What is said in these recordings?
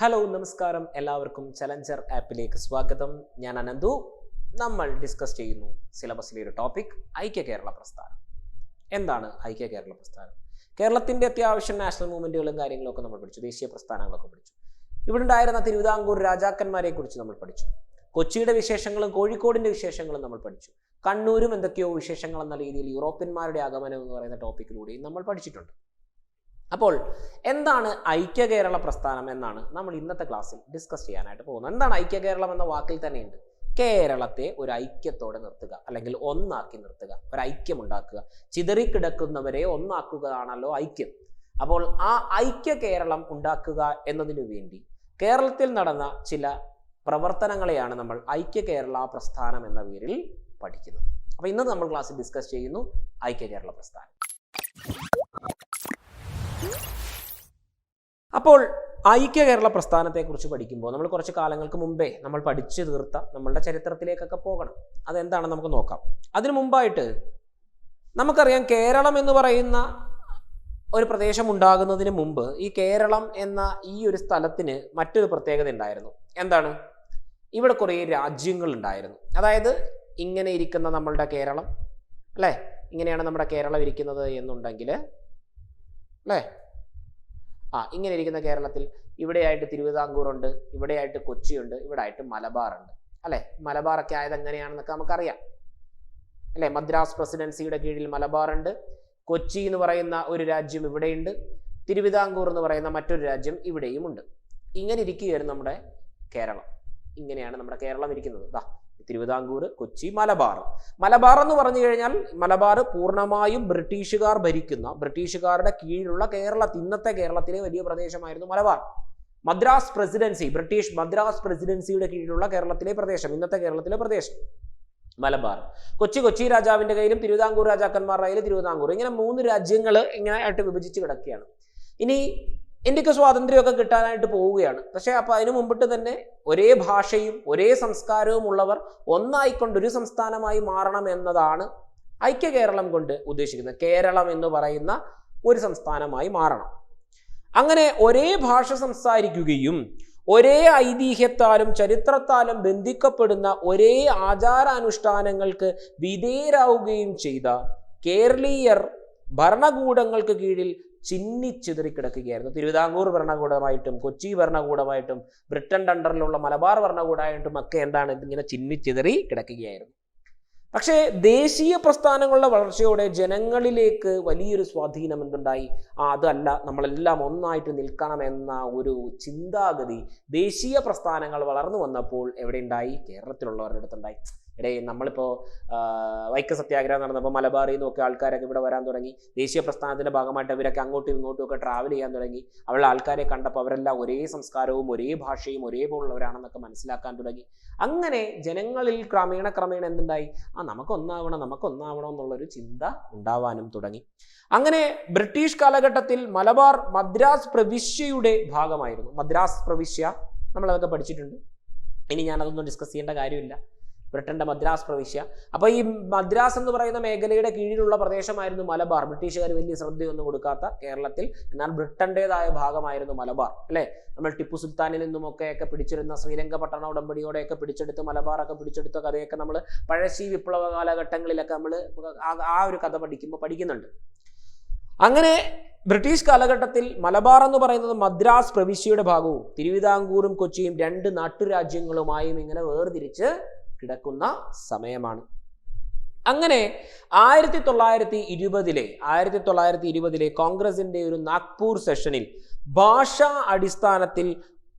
Hello നമസ്കാരം. എല്ലാവർക്കും challenger ആപ്പിലേക്ക് സ്വാഗതം. ഞാൻ അനന്തു. നമ്മൾ ഡിസ്കസ് ചെയ്യുന്നു സിലബസിലെ ഒരു ടോപ്പിക് ഐക്യ കേരള പ്രസ്ഥാനം. എന്താണ് ഐക്യ കേരള പ്രസ്ഥാനം? കേരളത്തിന്റെ അത്യാവശ്യം നാഷണൽ മൂവ്മെന്റുകളും കാര്യങ്ങളൊക്കെ നമ്മൾ പഠിച്ചു. ദേശീയ പ്രസ്ഥാനങ്ങളൊക്കെ പഠിച്ചു. ഇവിടെ ഉണ്ടായിരുന്ന തിരുവിതാംകൂർ രാജാക്കന്മാരെ കുറിച്ച് നമ്മൾ പഠിച്ചു. കൊച്ചിയുടെ വിശേഷങ്ങളും കോഴിക്കോടിന്റെ വിശേഷങ്ങളും നമ്മൾ പഠിച്ചു. കണ്ണൂരും എന്തൊക്കെയോ വിശേഷങ്ങൾ എന്ന രീതിയിൽ യൂറോപ്യന്മാരുടെ ആഗമനം എന്ന് പറയുന്ന ടോപ്പിക്കിലൂടെയും നമ്മൾ പഠിച്ചിട്ടുണ്ട്. അപ്പോൾ എന്താണ് ഐക്യ കേരള പ്രസ്ഥാനം എന്നാണ് നമ്മൾ ഇന്നത്തെ ക്ലാസ്സിൽ ഡിസ്കസ് ചെയ്യാനായിട്ട് പോകുന്നത്. എന്താണ് ഐക്യ കേരളം എന്ന വാക്കിൽ തന്നെയുണ്ട്. കേരളത്തെ ഒരു ഐക്യത്തോടെ നിർത്തുക അല്ലെങ്കിൽ ഒന്നാക്കി നിർത്തുക ഒരു ഐക്യം ഉണ്ടാക്കുക ചിതറിക്കിടക്കുന്നവരെ ഒന്നാക്കുകയാണല്ലോ ഐക്യം. അപ്പോൾ ആ ഐക്യ കേരളം ഉണ്ടാക്കുക എന്നതിനു വേണ്ടി കേരളത്തിൽ നടന്ന ചില പ്രവർത്തനങ്ങളെയാണ് നമ്മൾ ഐക്യ കേരള പ്രസ്ഥാനം എന്ന പേരിൽ പഠിക്കുന്നത്. അപ്പോൾ ഇന്ന് നമ്മൾ ക്ലാസ്സിൽ ഡിസ്കസ് ചെയ്യുന്നു ഐക്യ കേരള പ്രസ്ഥാനം. അപ്പോൾ ഐക്യ കേരള പ്രസ്ഥാനത്തെക്കുറിച്ച് പഠിക്കുമ്പോൾ നമ്മൾ കുറച്ച് കാലങ്ങൾക്ക് മുമ്പേ നമ്മൾ പഠിച്ചു തീർത്ത നമ്മളുടെ ചരിത്രത്തിലേക്കൊക്കെ പോകണം. അതെന്താണെന്ന് നമുക്ക് നോക്കാം. അതിനു മുമ്പായിട്ട് നമുക്കറിയാം കേരളം എന്ന് പറയുന്ന ഒരു പ്രദേശം ഉണ്ടാകുന്നതിന് മുമ്പ് ഈ കേരളം എന്ന ഈ ഒരു സ്ഥലത്തിന് മറ്റൊരു പ്രത്യേകത ഉണ്ടായിരുന്നു. എന്താണ്? ഇവിടെ കുറേ രാജ്യങ്ങൾ ഉണ്ടായിരുന്നു അതായത് ഇങ്ങനെ ഇരിക്കുന്ന നമ്മളുടെ കേരളം അല്ലേ? ഇങ്ങനെയാണ് നമ്മുടെ കേരളം ഇരിക്കുന്നത് എന്നുണ്ടെങ്കിൽ അല്ലേ ആ ഇങ്ങനെ ഇരിക്കുന്ന കേരളത്തിൽ ഇവിടെയായിട്ട് തിരുവിതാംകൂറുണ്ട് ഇവിടെയായിട്ട് കൊച്ചിയുണ്ട് ഇവിടെ ആയിട്ട് മലബാറുണ്ട് അല്ലേ? മലബാറൊക്കെ ആയത് എങ്ങനെയാണെന്നൊക്കെ നമുക്കറിയാം. അല്ലേ? മദ്രാസ് പ്രസിഡൻസിയുടെ കീഴിൽ മലബാറുണ്ട് കൊച്ചി എന്ന് പറയുന്ന ഒരു രാജ്യം ഇവിടെയുണ്ട് തിരുവിതാംകൂർ എന്ന് പറയുന്ന മറ്റൊരു രാജ്യം ഇവിടെയുമുണ്ട് ഇങ്ങനെ ഇരിക്കുകയായിരുന്നു നമ്മുടെ കേരളം. ഇങ്ങനെയാണ് നമ്മുടെ കേരളം ഇരിക്കുന്നത്. തിരുവിതാംകൂർ കൊച്ചി മലബാർ. മലബാർ എന്ന് പറഞ്ഞു കഴിഞ്ഞാൽ മലബാർ പൂർണമായും ബ്രിട്ടീഷുകാർ ഭരിക്കുന്ന ബ്രിട്ടീഷുകാരുടെ കീഴിലുള്ള കേരളത്തിൽ ഇന്നത്തെ കേരളത്തിലെ വലിയ പ്രദേശമായിരുന്നു മലബാർ. മദ്രാസ് പ്രസിഡൻസി ബ്രിട്ടീഷ് മദ്രാസ് പ്രസിഡൻസിയുടെ കീഴിലുള്ള കേരളത്തിലെ പ്രദേശം ഇന്നത്തെ കേരളത്തിലെ പ്രദേശം മലബാർ. കൊച്ചി കൊച്ചി രാജാവിന്റെ കയ്യിലും തിരുവിതാംകൂർ രാജാക്കന്മാരുടെ കയ്യിലും തിരുവിതാംകൂർ. ഇങ്ങനെ മൂന്ന് രാജ്യങ്ങൾ ഇങ്ങനെ ആയിട്ട് വിഭജിച്ച് കിടക്കുകയാണ്. ഇനി ഇന്ത്യയ്ക്ക് സ്വാതന്ത്ര്യമൊക്കെ കിട്ടാനായിട്ട് പോവുകയാണ്. പക്ഷേ അപ്പോൾ അതിനു മുമ്പിട്ട് തന്നെ ഒരേ ഭാഷയും ഒരേ സംസ്കാരവും ഉള്ളവർ ഒന്നായിക്കൊണ്ട് ഒരു സംസ്ഥാനമായി മാറണം എന്നതാണ് ഐക്യ കേരളം കൊണ്ട് ഉദ്ദേശിക്കുന്നത്. കേരളം എന്ന് പറയുന്ന ഒരു സംസ്ഥാനമായി മാറണം. അങ്ങനെ ഒരേ ഭാഷ സംസാരിക്കുകയും ഒരേ ഐതിഹ്യത്താലും ചരിത്രത്താലും ബന്ധിക്കപ്പെടുന്ന ഒരേ ആചാരാനുഷ്ഠാനങ്ങൾക്ക് വിധേയരാവുകയും ചെയ്ത കേരളീയർ ഭരണകൂടങ്ങൾക്ക് കീഴിൽ ചിന്നിച്ചിതറിക്കിടക്കുകയായിരുന്നു തിരുവിതാംകൂർ ഭരണകൂടമായിട്ടും കൊച്ചി ഭരണകൂടമായിട്ടും ബ്രിട്ടൻ അണ്ടറിലുള്ള മലബാർ ഭരണകൂടമായിട്ടും ഒക്കെ എന്താണ് ഇതിങ്ങനെ ചിന്നിച്ചിതറി കിടക്കുകയായിരുന്നു. പക്ഷേ ദേശീയ പ്രസ്ഥാനങ്ങളുടെ വളർച്ചയോടെ ജനങ്ങളിലേക്ക് വലിയൊരു സ്വാധീനം എന്തുണ്ടായി? ആ അതല്ല നമ്മളെല്ലാം ഒന്നായിട്ട് നിൽക്കണമെന്ന ഒരു ചിന്താഗതി ദേശീയ പ്രസ്ഥാനങ്ങൾ വളർന്നു വന്നപ്പോൾ എവിടെയുണ്ടായി? കേരളത്തിലുള്ളവരുടെ അടുത്തുണ്ടായി. എടേ നമ്മളിപ്പോൾ വൈക്ക സത്യാഗ്രഹം നടന്നപ്പോൾ മലബാറിൽ നിന്നൊക്കെ ആൾക്കാരൊക്കെ ഇവിടെ വരാൻ തുടങ്ങി. ദേശീയ പ്രസ്ഥാനത്തിന്റെ ഭാഗമായിട്ട് അവരൊക്കെ അങ്ങോട്ടും ഇങ്ങോട്ടും ഒക്കെ ട്രാവൽ ചെയ്യാൻ തുടങ്ങി. അവരുടെ ആൾക്കാരെ കണ്ടപ്പോൾ അവരെല്ലാം ഒരേ സംസ്കാരവും ഒരേ ഭാഷയും ഒരേപോലുള്ളവരാണെന്നൊക്കെ മനസ്സിലാക്കാൻ തുടങ്ങി. അങ്ങനെ ജനങ്ങളിൽ ക്രമേണ ക്രമേണ എന്തുണ്ടായി? ആ നമുക്കൊന്നാവണം നമുക്കൊന്നാവണം എന്നുള്ളൊരു ചിന്ത ഉണ്ടാവാനും തുടങ്ങി. അങ്ങനെ ബ്രിട്ടീഷ് കാലഘട്ടത്തിൽ മലബാർ മദ്രാസ് പ്രവിശ്യയുടെ ഭാഗമായിരുന്നു. മദ്രാസ് പ്രവിശ്യ നമ്മളതൊക്കെ പഠിച്ചിട്ടുണ്ട്. ഇനി ഞാനതൊന്നും ഡിസ്കസ് ചെയ്യേണ്ട കാര്യമില്ല. ബ്രിട്ടന്റെ മദ്രാസ് പ്രവിശ്യ. അപ്പോൾ ഈ മദ്രാസ് എന്ന് പറയുന്ന മേഖലയുടെ കീഴിലുള്ള പ്രദേശമായിരുന്നു മലബാർ. ബ്രിട്ടീഷുകാർ വലിയ ശ്രദ്ധയൊന്നും കൊടുക്കാത്ത കേരളത്തിൽ എന്നാൽ ബ്രിട്ടന്റേതായ ഭാഗമായിരുന്നു മലബാർ അല്ലേ? നമ്മൾ ടിപ്പു സുൽത്താനിൽ നിന്നുമൊക്കെ ഒക്കെ പിടിച്ചിരുന്ന ശ്രീരംഗപട്ടണ ഉടമ്പടിയോടെയൊക്കെ പിടിച്ചെടുത്ത് മലബാറൊക്കെ പിടിച്ചെടുത്ത കഥയൊക്കെ നമ്മൾ പഴശ്ശി വിപ്ലവ കാലഘട്ടങ്ങളിലൊക്കെ നമ്മൾ ആ ഒരു കഥ പഠിക്കുമ്പോൾ പഠിക്കുന്നുണ്ട്. അങ്ങനെ ബ്രിട്ടീഷ് കാലഘട്ടത്തിൽ മലബാർ എന്ന് പറയുന്നത് മദ്രാസ് പ്രവിശ്യയുടെ ഭാഗവും തിരുവിതാംകൂറും കൊച്ചിയും രണ്ട് നാട്ടുരാജ്യങ്ങളുമായും ഇങ്ങനെ വേർതിരിച്ച് കിടക്കുന്ന സമയമാണ്. അങ്ങനെ ആയിരത്തി തൊള്ളായിരത്തി ഇരുപതിലെ ആയിരത്തി തൊള്ളായിരത്തി ഇരുപതിലെ കോൺഗ്രസിന്റെ ഒരു നാഗ്പൂർ സെഷനിൽ ഭാഷാ അടിസ്ഥാനത്തിൽ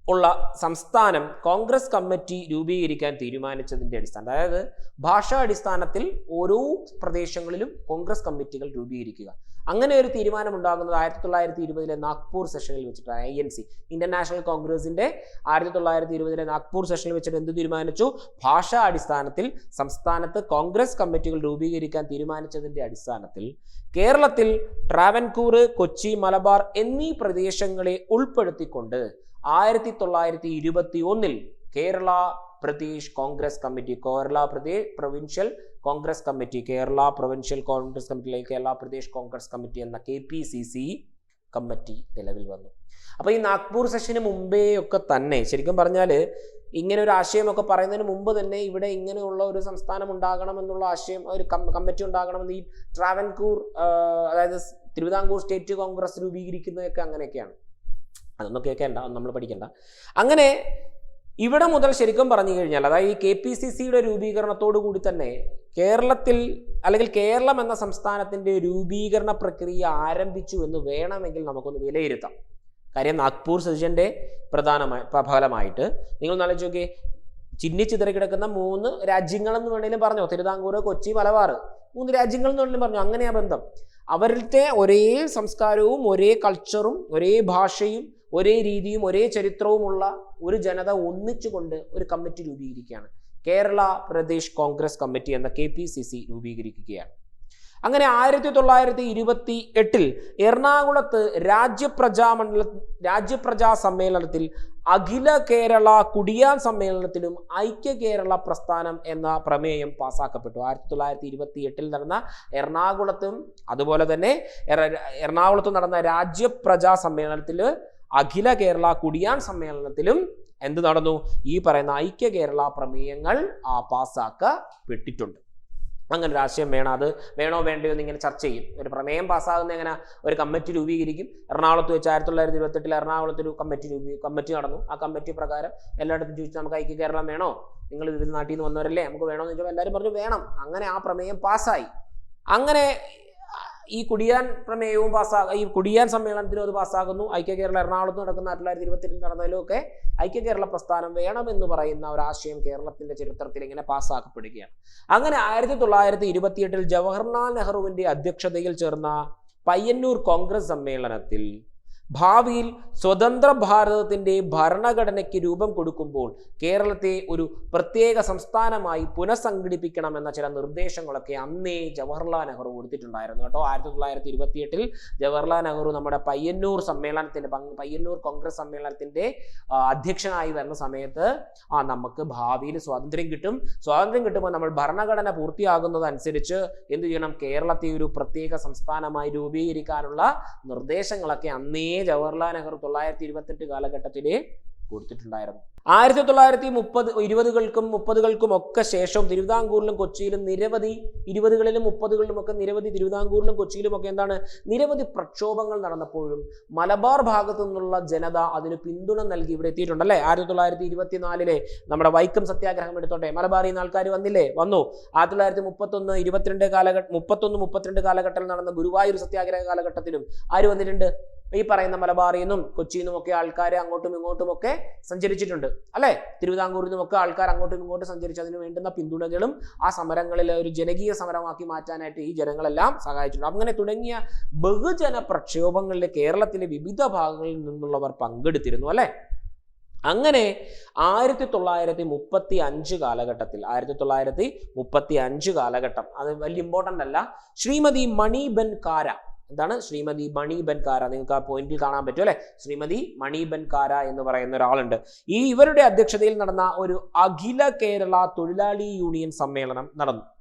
ഉള്ള സംസ്ഥാനം കോൺഗ്രസ് കമ്മിറ്റി രൂപീകരിക്കാൻ തീരുമാനിച്ചതിന്റെ അടിസ്ഥാനം അതായത് ഭാഷാടിസ്ഥാനത്തിൽ ഓരോ പ്രദേശങ്ങളിലും കോൺഗ്രസ് കമ്മിറ്റികൾ രൂപീകരിക്കുക. അങ്ങനെ ഒരു തീരുമാനം ഉണ്ടാകുന്നത് ആയിരത്തി തൊള്ളായിരത്തി ഇരുപതിലെ നാഗ്പൂർ സെഷനിൽ വെച്ചിട്ടാണ് I N C. Indian national കോൺഗ്രസിന്റെ ആയിരത്തി തൊള്ളായിരത്തി ഇരുപതിലെ നാഗ്പൂർ സെഷനിൽ വെച്ചിട്ട് എന്ത് തീരുമാനിച്ചു? ഭാഷാ അടിസ്ഥാനത്തിൽ സംസ്ഥാനത്ത് കോൺഗ്രസ് കമ്മിറ്റികൾ രൂപീകരിക്കാൻ തീരുമാനിച്ചതിന്റെ അടിസ്ഥാനത്തിൽ കേരളത്തിൽ ട്രാവൻകൂർ കൊച്ചി മലബാർ എന്നീ പ്രദേശങ്ങളെ ഉൾപ്പെടുത്തിക്കൊണ്ട് ആയിരത്തി തൊള്ളായിരത്തി ഇരുപത്തി ഒന്നിൽ Kerala Pradesh Congress committee Kerala Pradesh provincial Congress committee Kerala provincial Congress committee Kerala Pradesh Congress committee എന്ന K P C C committee നിലവിൽ വന്നു. അപ്പോൾ ഈ നാഗ്പൂർ സെഷന് മുമ്പേ ഒക്കെ തന്നെ ശരിക്കും പറഞ്ഞാൽ ഇങ്ങനെ ഒരു ആശയമൊക്കെ പറയുന്നതിന് മുമ്പ് തന്നെ ഇവിടെ ഇങ്ങനെയുള്ള ഒരു സംസ്ഥാനം ഉണ്ടാകണം എന്നുള്ള ആശയം ഒരു കമ്മിറ്റി ഉണ്ടാകണമെന്ന് ഈ ട്രാവൻകൂർ അതായത് തിരുവിതാംകൂർ സ്റ്റേറ്റ് കോൺഗ്രസ് രൂപീകരിക്കുന്നതൊക്കെ അങ്ങനെയൊക്കെയാണ്. അതൊന്നും കേൾക്കേണ്ട നമ്മൾ പഠിക്കേണ്ട. അങ്ങനെ ഇവിടെ മുതൽ ശരിക്കും പറഞ്ഞു കഴിഞ്ഞാൽ അതായത് ഈ കെ പി സി സിയുടെ രൂപീകരണത്തോടു കൂടി തന്നെ കേരളത്തിൽ അല്ലെങ്കിൽ കേരളം എന്ന സംസ്ഥാനത്തിന്റെ രൂപീകരണ പ്രക്രിയ ആരംഭിച്ചു എന്ന് വേണമെങ്കിൽ നമുക്കൊന്ന് വിലയിരുത്താം. കാര്യം നാഗ്പൂർ സെഷന്റെ പ്രധാനമായി ഫലമായിട്ട് നിങ്ങൾ നാലോചിച്ച് നോക്കിയേ ചിന്നിച്ചിതറി കിടക്കുന്ന മൂന്ന് രാജ്യങ്ങളെന്ന് വേണമെങ്കിലും പറഞ്ഞോ. തിരുവിതാംകൂർ കൊച്ചി മലബാർ മൂന്ന് രാജ്യങ്ങൾ എന്ന് വേണമെങ്കിലും പറഞ്ഞു. അങ്ങനെയാ ബന്ധം. അവരിലത്തെ ഒരേ സംസ്കാരവും ഒരേ കൾച്ചറും ഒരേ ഭാഷയും ഒരേ രീതിയും ഒരേ ചരിത്രവുമുള്ള ഒരു ജനത ഒന്നിച്ചുകൊണ്ട് ഒരു കമ്മിറ്റി രൂപീകരിക്കുകയാണ്. കേരള പ്രദേശ് കോൺഗ്രസ് കമ്മിറ്റി എന്ന കെ പി സി സി രൂപീകരിക്കുകയാണ്. അങ്ങനെ ആയിരത്തി തൊള്ളായിരത്തി ഇരുപത്തി എട്ടിൽ എറണാകുളത്ത് രാജ്യപ്രജാമണ്ഡല രാജ്യപ്രജാ സമ്മേളനത്തിൽ അഖില കേരള കുടിയാൻ സമ്മേളനത്തിലും ഐക്യ കേരള പ്രസ്ഥാനം എന്ന പ്രമേയം പാസാക്കപ്പെട്ടു. ആയിരത്തി തൊള്ളായിരത്തി ഇരുപത്തി എട്ടിൽ നടന്ന എറണാകുളത്തും അതുപോലെ തന്നെ എറണാകുളത്തും നടന്ന രാജ്യപ്രജാ സമ്മേളനത്തിൽ അഖില കേരള കുടിയാൻ സമ്മേളനത്തിലും എന്ത് നടന്നു? ഈ പറയുന്ന ഐക്യ കേരള പ്രമേയങ്ങൾ പാസ്സാക്കപ്പെട്ടിട്ടുണ്ട് അങ്ങനെ ഒരു ആശയം വേണം. അത് വേണോ വേണ്ടയോ എന്ന് ഇങ്ങനെ ചർച്ച ചെയ്യും. ഒരു പ്രമേയം പാസ്സാകുന്ന എങ്ങനെ ഒരു കമ്മിറ്റി രൂപീകരിക്കും? എറണാകുളത്ത് വെച്ച് ആയിരത്തി തൊള്ളായിരത്തി ഇരുപത്തെട്ടിൽ എറണാകുളത്ത് ഒരു കമ്മിറ്റി രൂപീ കമ്മിറ്റി നടന്നു. ആ കമ്മിറ്റി പ്രകാരം എല്ലായിടത്തും ചോദിച്ചു നമുക്ക് ഐക്യ കേരളം വേണോ? നിങ്ങൾ വിവിധ നാട്ടിൽ നിന്ന് വന്നവരല്ലേ? നമുക്ക് വേണോ? എന്ന് ചോദിച്ചപ്പോൾ എല്ലാവരും പറഞ്ഞു വേണം. അങ്ങനെ ആ പ്രമേയം പാസ്സായി. അങ്ങനെ ഈ കുടിയാൻ പ്രമേയവും പാസ്സാ ഈ കുടിയാൻ സമ്മേളനത്തിലും അത് പാസ്സാകുന്നു ഐക്യ കേരള എറണാകുളത്ത് നടക്കുന്ന ആയിരത്തി തൊള്ളായിരത്തി നടന്നതിലും ഒക്കെ ഐക്യ കേരള പ്രസ്ഥാനം വേണമെന്ന് പറയുന്ന ഒരു ആശയം കേരളത്തിന്റെ ചരിത്രത്തിൽ ഇങ്ങനെ പാസ്സാക്കപ്പെടുകയാണ് അങ്ങനെ ആയിരത്തി തൊള്ളായിരത്തി ഇരുപത്തിയെട്ടിൽ ജവഹർലാൽ നെഹ്റുവിന്റെ അധ്യക്ഷതയിൽ ചേർന്ന പയ്യന്നൂർ കോൺഗ്രസ് സമ്മേളനത്തിൽ ഭാവിയിൽ സ്വതന്ത്ര ഭാരതത്തിന്റെ ഭരണഘടനയ്ക്ക് രൂപം കൊടുക്കുമ്പോൾ കേരളത്തെ ഒരു പ്രത്യേക സംസ്ഥാനമായി പുനഃസംഘടിപ്പിക്കണമെന്ന ചില നിർദ്ദേശങ്ങളൊക്കെ അന്നേ ജവഹർലാൽ നെഹ്റു കൊടുത്തിട്ടുണ്ടായിരുന്നു കേട്ടോ. ആയിരത്തി തൊള്ളായിരത്തി ഇരുപത്തിയെട്ടിൽ ജവഹർലാൽ നെഹ്റു നമ്മുടെ പയ്യന്നൂർ സമ്മേളനത്തിന്റെ പയ്യന്നൂർ കോൺഗ്രസ് സമ്മേളനത്തിന്റെ അധ്യക്ഷനായി വരുന്ന സമയത്ത് ആ നമുക്ക് ഭാവിയിൽ സ്വാതന്ത്ര്യം കിട്ടും. സ്വാതന്ത്ര്യം കിട്ടുമ്പോൾ നമ്മൾ ഭരണഘടന പൂർത്തിയാകുന്നതനുസരിച്ച് എന്തു ചെയ്യണം? കേരളത്തെ ഒരു പ്രത്യേക സംസ്ഥാനമായി രൂപീകരിക്കാനുള്ള നിർദ്ദേശങ്ങളൊക്കെ അന്നേ ജവഹർലാൽ നെഹ്റു തൊള്ളായിരത്തി ഇരുപത്തെട്ട് കാലഘട്ടത്തിൽ കൊടുത്തിട്ടുണ്ടായിരുന്നു. ആയിരത്തി തൊള്ളായിരത്തി മുപ്പത് ഇരുപതുകൾക്കും മുപ്പതുകൾക്കും ഒക്കെ ശേഷം തിരുവിതാംകൂറിലും കൊച്ചിയിലും നിരവധി ഇരുപതുകളിലും മുപ്പതുകളിലും ഒക്കെ നിരവധി തിരുവിതാംകൂറിലും കൊച്ചിയിലും ഒക്കെ എന്താണ്? നിരവധി പ്രക്ഷോഭങ്ങൾ നടന്നപ്പോഴും മലബാർ ഭാഗത്തു നിന്നുള്ള ജനത അതിന് പിന്തുണ നൽകി ഇവിടെ എത്തിയിട്ടുണ്ട് അല്ലേ? ആയിരത്തി തൊള്ളായിരത്തി ഇരുപത്തിനാലിലെ നമ്മുടെ വൈക്കം സത്യാഗ്രഹം എടുത്തോട്ടെ. മലബാറിൽ നിന്ന് ആൾക്കാർ വന്നില്ലേ? വന്നു. ആയിരത്തി തൊള്ളായിരത്തി മുപ്പത്തൊന്ന് ഇരുപത്തിരണ്ട് കാലഘട്ടം മുപ്പത്തൊന്ന് മുപ്പത്തിരണ്ട് കാലഘട്ടത്തിൽ നടന്ന ഗുരുവായൂർ സത്യാഗ്രഹ കാലഘട്ടത്തിലും ആര് വന്നിട്ടുണ്ട്? ഈ പറയുന്ന മലബാറിൽ നിന്നും കൊച്ചിയിൽ നിന്നും ഒക്കെ ആൾക്കാർ അങ്ങോട്ടും ഇങ്ങോട്ടും ഒക്കെ സഞ്ചരിച്ചിട്ടുണ്ട്. അല്ലെ? തിരുവിതാംകൂറിൽ നിന്നും ഒക്കെ ആൾക്കാർ അങ്ങോട്ടും ഇങ്ങോട്ടും സഞ്ചരിച്ച് അതിന് വേണ്ടുന്ന പിന്തുണകളും ആ സമരങ്ങളിൽ ഒരു ജനകീയ സമരമാക്കി മാറ്റാനായിട്ട് ഈ ജനങ്ങളെല്ലാം സഹായിച്ചിട്ടുണ്ട്. അങ്ങനെ തുടങ്ങിയ ബഹുജന പ്രക്ഷോഭങ്ങളിൽ കേരളത്തിലെ വിവിധ ഭാഗങ്ങളിൽ നിന്നുള്ളവർ പങ്കെടുത്തിരുന്നു അല്ലെ? അങ്ങനെ ആയിരത്തി തൊള്ളായിരത്തി മുപ്പത്തി അഞ്ച് കാലഘട്ടത്തിൽ ആയിരത്തി തൊള്ളായിരത്തി മുപ്പത്തി അഞ്ച് കാലഘട്ടം അത് വലിയ ഇമ്പോർട്ടന്റ് അല്ല ശ്രീമതി മണിബൻ കാര എന്താണ്? ശ്രീമതി മണി ബൻകാര നിങ്ങൾക്ക് ആ പോയിന്റിൽ കാണാൻ പറ്റും അല്ലെ? ശ്രീമതി മണി ബൻകാര എന്ന് പറയുന്ന ഒരാളുണ്ട്. ഈ ഇവരുടെ അധ്യക്ഷതയിൽ നടന്ന ഒരു അഖില കേരള തൊഴിലാളി യൂണിയൻ സമ്മേളനം നടന്നു.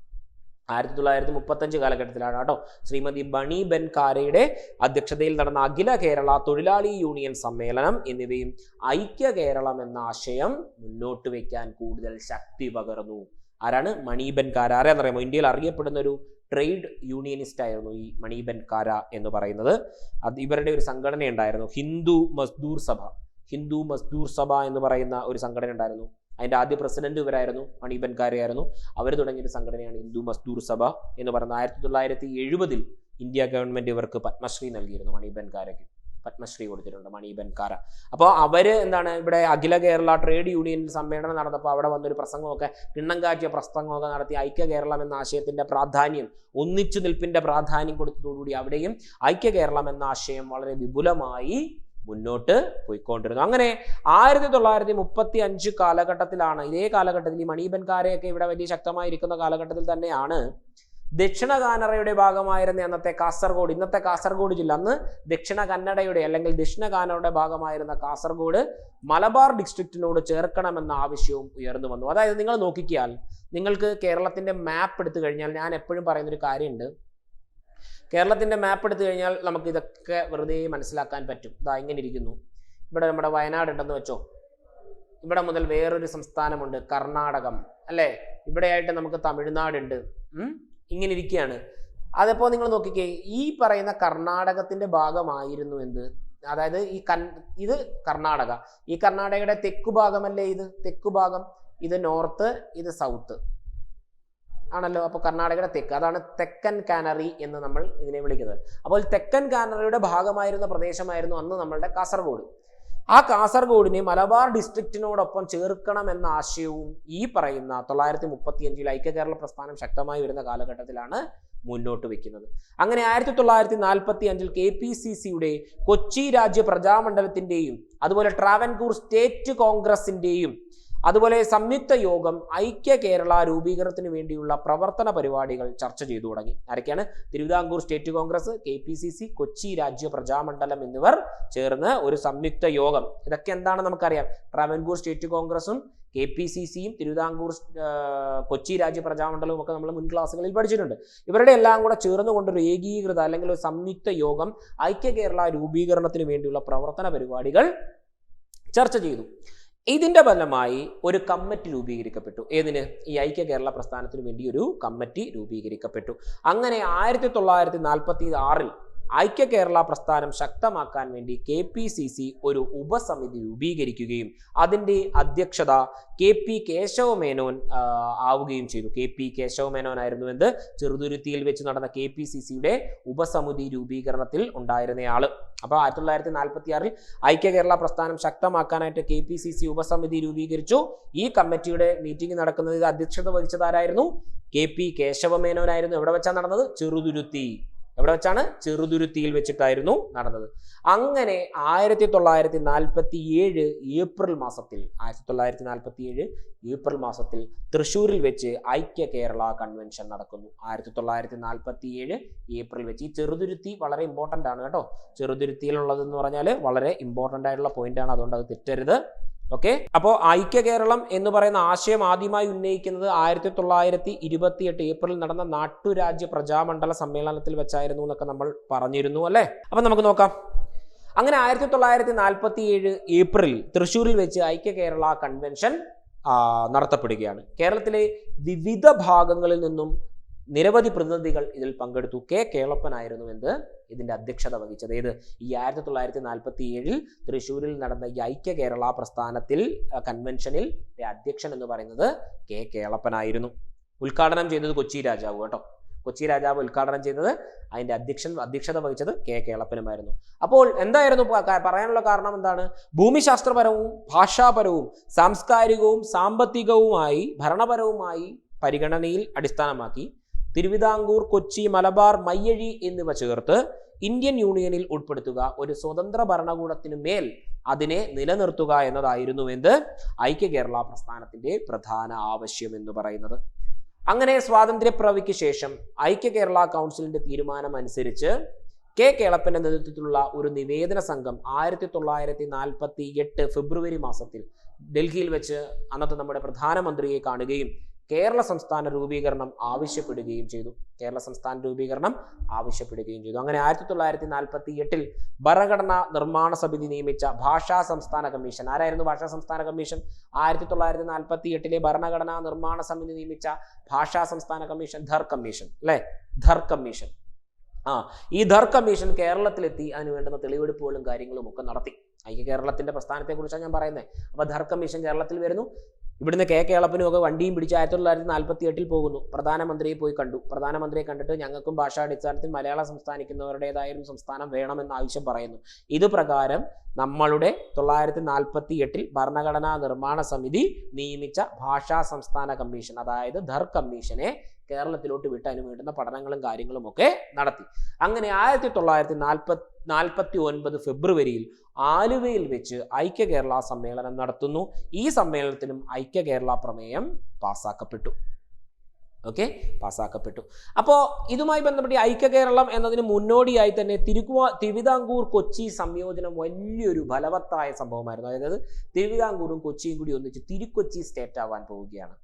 ആയിരത്തി തൊള്ളായിരത്തി മുപ്പത്തഞ്ച് കാലഘട്ടത്തിലാണ് കേട്ടോ. ശ്രീമതി ബണി ബെൻ കാരയുടെ അധ്യക്ഷതയിൽ നടന്ന അഖില കേരള തൊഴിലാളി യൂണിയൻ സമ്മേളനം എന്നിവയും ഐക്യ കേരളം എന്ന ആശയം മുന്നോട്ട് വയ്ക്കാൻ കൂടുതൽ ശക്തി പകർന്നു. ആരാണ്? മണീബൻ കാര. ആരാന്നറിയാമോ? ഇന്ത്യയിൽ അറിയപ്പെടുന്ന ഒരു ട്രേഡ് യൂണിയനിസ്റ്റ് ആയിരുന്നു ഈ മണീബൻ കാര എന്ന് പറയുന്നത്. അത് ഇവരുടെ ഒരു സംഘടന ഉണ്ടായിരുന്നു ഹിന്ദു മസ്ദൂർ സഭ. ഹിന്ദു മസ്ദൂർ സഭ എന്ന് പറയുന്ന ഒരു സംഘടന ഉണ്ടായിരുന്നു. അതിന്റെ ആദ്യ പ്രസിഡന്റ് ഇവരായിരുന്നു മണീബൻ കാരയായിരുന്നു അവർ തുടങ്ങിയൊരു സംഘടനയാണ് ഹിന്ദു മസ്ദൂർ സഭ എന്ന് പറയുന്നത്. ആയിരത്തി തൊള്ളായിരത്തി എഴുപതിൽ ഇന്ത്യ ഗവൺമെന്റ് ഇവർക്ക് പത്മശ്രീ നൽകിയിരുന്നു മണീബൻ കാരയ്ക്ക് പത്മശ്രീ കൊടുത്തിട്ടുണ്ട് മണീബൻ കാര അപ്പോൾ അവർ എന്താണ് ഇവിടെ അഖില കേരള ട്രേഡ് യൂണിയൻ സമ്മേളനം നടന്നപ്പോൾ അവിടെ വന്നൊരു പ്രസംഗമൊക്കെ കിണ്ണം കാറ്റിയ പ്രസംഗമൊക്കെ നടത്തി ഐക്യ കേരളം എന്ന ആശയത്തിന്റെ പ്രാധാന്യം ഒന്നിച്ചു നിൽപ്പിന്റെ പ്രാധാന്യം കൊടുത്തതോടുകൂടി അവിടെയും ഐക്യ കേരളം എന്ന ആശയം വളരെ വിപുലമായി മുന്നോട്ട് പോയിക്കൊണ്ടിരുന്നു. അങ്ങനെ ആയിരത്തി തൊള്ളായിരത്തി മുപ്പത്തി അഞ്ച് കാലഘട്ടത്തിലാണ് ഇതേ കാലഘട്ടത്തിൽ ഈ മണിബൻകാരെയൊക്കെ ഇവിടെ വലിയ ശക്തമായിരിക്കുന്ന കാലഘട്ടത്തിൽ തന്നെയാണ് ദക്ഷിണ കാനറയുടെ ഭാഗമായിരുന്ന അന്നത്തെ കാസർഗോഡ് ഇന്നത്തെ കാസർഗോഡ് ജില്ല. അന്ന് ദക്ഷിണ കന്നഡയുടെ അല്ലെങ്കിൽ ദക്ഷിണ കാനറയുടെ ഭാഗമായിരുന്ന കാസർഗോഡ് മലബാർ ഡിസ്ട്രിക്റ്റിനോട് ചേർക്കണമെന്ന ആവശ്യവും ഉയർന്നു വന്നു. അതായത് നിങ്ങൾ നോക്കിയാൽ നിങ്ങൾക്ക് കേരളത്തിന്റെ മാപ്പ് എടുത്തു കഴിഞ്ഞാൽ ഞാൻ എപ്പോഴും പറയുന്നൊരു കാര്യമുണ്ട്. കേരളത്തിന്റെ മാപ്പ് എടുത്തു കഴിഞ്ഞാൽ നമുക്ക് ഇതൊക്കെ വെറുതെ മനസ്സിലാക്കാൻ പറ്റും. ഇതാ ഇങ്ങനെ ഇരിക്കുന്നു. ഇവിടെ നമ്മുടെ വയനാട് ഉണ്ടെന്ന് വെച്ചോ. ഇവിടെ മുതൽ വേറൊരു സംസ്ഥാനമുണ്ട് കർണാടകം. അല്ലേ? ഇവിടെയായിട്ട് നമുക്ക് തമിഴ്നാടുണ്ട്? ഇങ്ങനെ ഇരിക്കുകയാണ്. അതിപ്പോൾ നിങ്ങൾ നോക്കിക്കേ ഈ പറയുന്ന കർണാടകത്തിന്റെ ഭാഗമായിരുന്നു എന്ത്? അതായത് ഈ കൺ ഇത് കർണാടക. ഈ കർണാടകയുടെ തെക്കു ഭാഗമല്ലേ ഇത്? തെക്കു ഭാഗം ഇത് നോർത്ത് ഇത് സൗത്ത്. ആണല്ലോ? അപ്പോൾ കർണാടകയുടെ തെക്ക്. അതാണ് തെക്കൻ കാനറി എന്ന് നമ്മൾ ഇതിനെ വിളിക്കുന്നത്. അപ്പോൾ തെക്കൻ കാനറിയുടെ ഭാഗമായിരുന്ന പ്രദേശമായിരുന്നു അന്ന് നമ്മളുടെ കാസർഗോഡ്. ആ കാസർഗോഡിനെ മലബാർ ഡിസ്ട്രിക്റ്റിനോടൊപ്പം ചേർക്കണം എന്ന ആശയവും ഈ പറയുന്ന തൊള്ളായിരത്തി ഐക്യ കേരള പ്രസ്ഥാനം ശക്തമായി വരുന്ന കാലഘട്ടത്തിലാണ് മുന്നോട്ട് വെക്കുന്നത്. അങ്ങനെ ആയിരത്തി തൊള്ളായിരത്തി നാൽപ്പത്തി അഞ്ചിൽ കെ പി സി സിയുടെ കൊച്ചി രാജ്യ പ്രജാമണ്ഡലത്തിന്റെയും അതുപോലെ ട്രാവൻകൂർ സ്റ്റേറ്റ് കോൺഗ്രസിന്റെയും അതുപോലെ സംയുക്ത യോഗം ഐക്യ കേരള രൂപീകരണത്തിന് വേണ്ടിയുള്ള പ്രവർത്തന പരിപാടികൾ ചർച്ച ചെയ്തു തുടങ്ങി. ആരൊക്കെയാണ്? Thiruvithamkoor state Congress K P C C Kochi Rajya Prajamandalam എന്നിവർ ചേർന്ന് ഒരു സംയുക്ത യോഗം. ഇതൊക്കെ എന്താണ് നമുക്കറിയാം? ട്രാവൻകൂർ സ്റ്റേറ്റ് കോൺഗ്രസും കെ പി സി സിയും തിരുവിതാംകൂർ കൊച്ചി രാജ്യ പ്രജാമണ്ഡലവും ഒക്കെ നമ്മൾ മുൻ ക്ലാസ്സുകളിൽ പഠിച്ചിട്ടുണ്ട്. ഇവരുടെ എല്ലാം കൂടെ ചേർന്നുകൊണ്ടൊരു ഏകീകൃത അല്ലെങ്കിൽ ഒരു സംയുക്ത യോഗം ഐക്യ കേരള രൂപീകരണത്തിന് വേണ്ടിയുള്ള പ്രവർത്തന പരിപാടികൾ ചർച്ച ചെയ്തു. ഇതിന്റെ ഫലമായി ഒരു കമ്മിറ്റി രൂപീകരിക്കപ്പെട്ടു. ഏതിന്? ഈ ഐക്യ കേരള പ്രസ്ഥാനത്തിന് വേണ്ടി ഒരു കമ്മിറ്റി രൂപീകരിക്കപ്പെട്ടു. അങ്ങനെ ആയിരത്തി തൊള്ളായിരത്തി നാൽപ്പത്തി ആറിൽ ഐക്യ കേരള പ്രസ്ഥാനം ശക്തമാക്കാൻ വേണ്ടി കെ പി സി സി ഒരു ഉപസമിതി രൂപീകരിക്കുകയും അതിന്റെ അധ്യക്ഷത കെ പി കേശവ മേനോൻ ആവുകയും ചെയ്തു. കെ പി കേശവ മേനോൻ ആയിരുന്നു എന്ത്? ചെറുതുരുത്തിയിൽ വെച്ച് നടന്ന കെ പി സി സിയുടെ ഉപസമിതി രൂപീകരണത്തിൽ ഉണ്ടായിരുന്നയാൾ. അപ്പോൾ ആയിരത്തി തൊള്ളായിരത്തി നാൽപ്പത്തി ആറിൽ ഐക്യ കേരള പ്രസ്ഥാനം ശക്തമാക്കാനായിട്ട് കെ പി സി സി ഉപസമിതി രൂപീകരിച്ചു. ഈ കമ്മിറ്റിയുടെ മീറ്റിംഗ് നടക്കുന്നത് അധ്യക്ഷത വഹിച്ചതാരായിരുന്നു? കെ പി കേശവമേനോനായിരുന്നു എവിടെ വെച്ചാണ് നടന്നത്? ചെറുതുരുത്തി. എവിടെ വെച്ചാണ്? ചെറുതുരുത്തിയിൽ വെച്ചിട്ടായിരുന്നു നടന്നത്. അങ്ങനെ ആയിരത്തി തൊള്ളായിരത്തി നാൽപ്പത്തി ഏഴ് ഏപ്രിൽ മാസത്തിൽ ആയിരത്തി തൊള്ളായിരത്തി നാൽപ്പത്തി ഏഴ് ഏപ്രിൽ മാസത്തിൽ തൃശ്ശൂരിൽ വെച്ച് ഐക്യ കേരള കൺവെൻഷൻ നടക്കുന്നു. ആയിരത്തി തൊള്ളായിരത്തി നാൽപ്പത്തി ഏഴ് ഏപ്രിൽ വെച്ച്. ഈ ചെറുതുരുത്തി വളരെ ഇമ്പോർട്ടന്റ് ആണ് കേട്ടോ. ചെറുതുരുത്തിയിലുള്ളതെന്ന് പറഞ്ഞാൽ വളരെ ഇമ്പോർട്ടന്റ് ആയിട്ടുള്ള പോയിന്റ് ആണ്. അതുകൊണ്ട് അത് തെറ്റരുത്. ഓക്കെ? അപ്പോൾ ഐക്യ കേരളം എന്ന് പറയുന്ന ആശയം ആദ്യമായി ഉന്നയിക്കുന്നത് ആയിരത്തി തൊള്ളായിരത്തി ഇരുപത്തിയെട്ട് ഏപ്രിൽ നടന്ന നാട്ടുരാജ്യ പ്രജാമണ്ഡല സമ്മേളനത്തിൽ വെച്ചായിരുന്നു എന്നൊക്കെ നമ്മൾ പറഞ്ഞിരുന്നു അല്ലേ? അപ്പൊ നമുക്ക് നോക്കാം. അങ്ങനെ ആയിരത്തി തൊള്ളായിരത്തി നാൽപ്പത്തി ഏഴ് ഏപ്രിൽ തൃശ്ശൂരിൽ വെച്ച് ഐക്യ കേരള കൺവെൻഷൻ നടത്തപ്പെടുകയാണ്. കേരളത്തിലെ വിവിധ ഭാഗങ്ങളിൽ നിന്നും നിരവധി പ്രതിനിധികൾ ഇതിൽ പങ്കെടുത്തു. കെ. കേളപ്പനായിരുന്നു എന്ത്? ഇതിന്റെ അധ്യക്ഷത വഹിച്ചത്. ഏത്? ഈ ആയിരത്തി തൊള്ളായിരത്തി നാൽപ്പത്തി ഏഴിൽ തൃശ്ശൂരിൽ നടന്ന ഈ ഐക്യ കേരള പ്രസ്ഥാനത്തിൽ കൺവെൻഷനിൽ അധ്യക്ഷൻ എന്ന് പറയുന്നത് കെ. കേളപ്പനായിരുന്നു. ഉദ്ഘാടനം ചെയ്തത് കൊച്ചി രാജാവ് കേട്ടോ. കൊച്ചി രാജാവ് ഉദ്ഘാടനം ചെയ്തത് അതിന്റെ അധ്യക്ഷൻ അധ്യക്ഷത വഹിച്ചത് കെ. കേളപ്പനുമായിരുന്നു. അപ്പോൾ എന്തായിരുന്നു പറയാനുള്ള കാരണം എന്താണ്? ഭൂമിശാസ്ത്രപരവും ഭാഷാപരവും സാംസ്കാരികവും സാമ്പത്തികവുമായി ഭരണപരവുമായി പരിഗണനയിൽ അടിസ്ഥാനമാക്കി തിരുവിതാംകൂർ കൊച്ചി മലബാർ മയ്യഴി എന്നിവ ചേർത്ത് ഇന്ത്യൻ യൂണിയനിൽ ഉൾപ്പെടുത്തുക. ഒരു സ്വതന്ത്ര ഭരണകൂടത്തിനു മേൽ അതിനെ നിലനിർത്തുക എന്നതായിരുന്നു എന്ത്? ഐക്യ കേരള പ്രസ്ഥാനത്തിന്റെ പ്രധാന ആവശ്യം എന്ന് പറയുന്നത്. അങ്ങനെ സ്വാതന്ത്ര്യപ്രവിക്ക് ശേഷം ഐക്യ കേരള കൗൺസിലിന്റെ തീരുമാനം അനുസരിച്ച് കെ കേളപ്പന്റെ നേതൃത്വത്തിലുള്ള ഒരു നിവേദന സംഘം ആയിരത്തി തൊള്ളായിരത്തി നാൽപ്പത്തി എട്ട് ഫെബ്രുവരി മാസത്തിൽ ഡൽഹിയിൽ വെച്ച് അന്നത്തെ നമ്മുടെ പ്രധാനമന്ത്രിയെ കാണുകയും കേരള സംസ്ഥാന രൂപീകരണം ആവശ്യപ്പെടുകയും ചെയ്തു. കേരള സംസ്ഥാന രൂപീകരണം ആവശ്യപ്പെടുകയും ചെയ്തു. അങ്ങനെ ആയിരത്തി തൊള്ളായിരത്തി നാൽപ്പത്തി എട്ടിൽ ഭരണഘടനാ നിർമ്മാണ സമിതി നിയമിച്ച ഭാഷാ സംസ്ഥാന കമ്മീഷൻ. ആരായിരുന്നു ഭാഷാ സംസ്ഥാന കമ്മീഷൻ? ആയിരത്തി തൊള്ളായിരത്തി നാൽപ്പത്തി എട്ടിലെ ഭരണഘടനാ നിർമ്മാണ സമിതി നിയമിച്ച ഭാഷാ സംസ്ഥാന കമ്മീഷൻ ധർ കമ്മീഷൻ അല്ലെ? ധർ കമ്മീഷൻ. ആ ഈ ധർ കമ്മീഷൻ കേരളത്തിലെത്തി. അതിന് വേണ്ടുന്ന തെളിവെടുപ്പുകളും കാര്യങ്ങളും ഒക്കെ നടത്തി. ഐക്യ കേരളത്തിന്റെ പ്രസ്ഥാനത്തെ കുറിച്ചാണ് ഞാൻ പറയുന്നത് അപ്പോൾ ധർ കമ്മീഷൻ കേരളത്തിൽ വരുന്നു. ഇവിടുന്ന് കെ കേളപ്പനും ഒക്കെ വണ്ടിയും പിടിച്ച് ആയിരത്തി തൊള്ളായിരത്തി നാൽപ്പത്തി എട്ടിൽ പോകുന്നു. പ്രധാനമന്ത്രിയെ പോയി കണ്ടു. പ്രധാനമന്ത്രിയെ കണ്ടിട്ട് ഞങ്ങൾക്കും ഭാഷാടിസ്ഥാനത്തിൽ മലയാളം സംസ്ഥാനിക്കുന്നവരുടേതായ സംസ്ഥാനം വേണമെന്ന ആവശ്യം പറയുന്നു. ഇത് പ്രകാരം നമ്മളുടെ തൊള്ളായിരത്തി നാൽപ്പത്തി എട്ടിൽ ഭരണഘടനാ നിർമ്മാണ സമിതി നിയമിച്ച ഭാഷാ സംസ്ഥാന കമ്മീഷൻ അതായത് ധർ കമ്മീഷനെ കേരളത്തിലോട്ട് വിട്ട് വേണ്ടുന്ന പഠനങ്ങളും കാര്യങ്ങളും ഒക്കെ നടത്തി. അങ്ങനെ ആയിരത്തി തൊള്ളായിരത്തി നാൽപ്പത്തി നാൽപ്പത്തി ഒൻപത് ഫെബ്രുവരിയിൽ ആലുവയിൽ വെച്ച് ഐക്യ കേരള സമ്മേളനം നടത്തുന്നു. ഈ സമ്മേളനത്തിലും ഐക്യ കേരള പ്രമേയം പാസ്സാക്കപ്പെട്ടു. ഓക്കെ? പാസ്സാക്കപ്പെട്ടു. അപ്പോൾ ഇതുമായി ബന്ധപ്പെട്ട് ഐക്യ കേരളം എന്നതിന് മുന്നോടിയായി തന്നെ തിരുക്കുവ തിരുവിതാംകൂർ കൊച്ചി സംയോജനം വലിയൊരു ഫലവത്തായ സംഭവമായിരുന്നു. അതായത് തിരുവിതാംകൂറും കൊച്ചിയും കൂടി ഒന്നിച്ച് തിരുക്കൊച്ചി സ്റ്റേറ്റ് ആവാൻ പോവുകയാണ്.